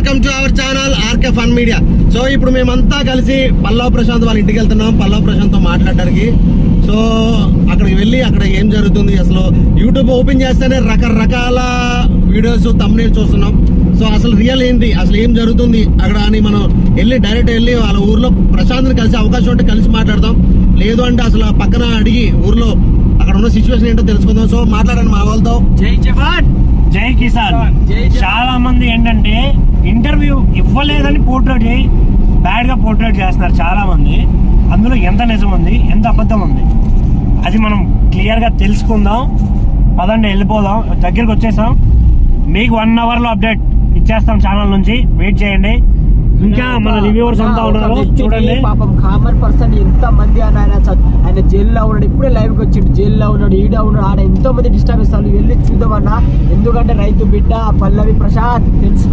Welcome to our channel RK fun media so ఇప్పుడు మేమంతా కలిసి పల్లవ్ ప్రశాంత్ వాళ్ళ ఇంటికి వెళ్తున్నాం. పల్లవ్ ప్రశాంత్తో మాట్లాడడానికి సో అక్కడికి వెళ్ళి అక్కడ ఏం జరుగుతుంది? అసలు యూట్యూబ్ ఓపెన్ చేస్తేనే రకరకాల వీడియోస్ తమ్నేల్ చూస్తున్నాం. సో అసలు రియల్ ఏంటి అసలు ఏం జరుగుతుంది? అక్కడ అని మనం వెళ్ళి డైరెక్ట్ వెళ్ళి వాళ్ళ ఊర్లో ప్రశాంత్ని కలిసి అవకాశం ఉంటే కలిసి మాట్లాడదాం. లేదు అంటే అసలు పక్కన అడిగి ఊర్లో అక్కడ ఉన్న సిచ్యువేషన్ ఏంటో తెలుసుకుందాం. సో మాట్లాడండి మా వాళ్ళతో. జై జవాన్! జై కిసాన్. చాలా మంది ఏంటంటే ఇంటర్వ్యూ ఇవ్వలేదని పోర్ట్రేట్ బ్యాడ్గా పోర్ట్రేట్ చేస్తున్నారు చాలా మంది అందులో ఎంత నిజం ఉంది ఎంత అబద్ధం ఉంది అది మనం క్లియర్గా తెలుసుకుందాం. పదండి వెళ్ళిపోదాం. దగ్గరికి వచ్చేసాం. మీకు వన్ అవర్లో అప్డేట్ ఇచ్చేస్తాం ఛానల్ నుంచి. వెయిట్ చేయండి. ఇంకా మన రివ్యూవర్స్ అంతా ఉన్నారు. చూడండి. పాపం కామన్ పర్సన్ ఎంత మంది అని ఆయన ఆయన జైల్లో ఉన్నాడు. ఇప్పుడే లైవ్కి వచ్చిండు. జైల్లో ఉన్నాడు ఈడ ఉన్నాడు. ఆడ ఎంతో మంది డిస్టర్బ్ ఇస్తారు వెళ్ళి చూద్దామన్నా. ఎందుకంటే రైతు బిడ్డ పల్లవి ప్రశాంత్ తెలుసు.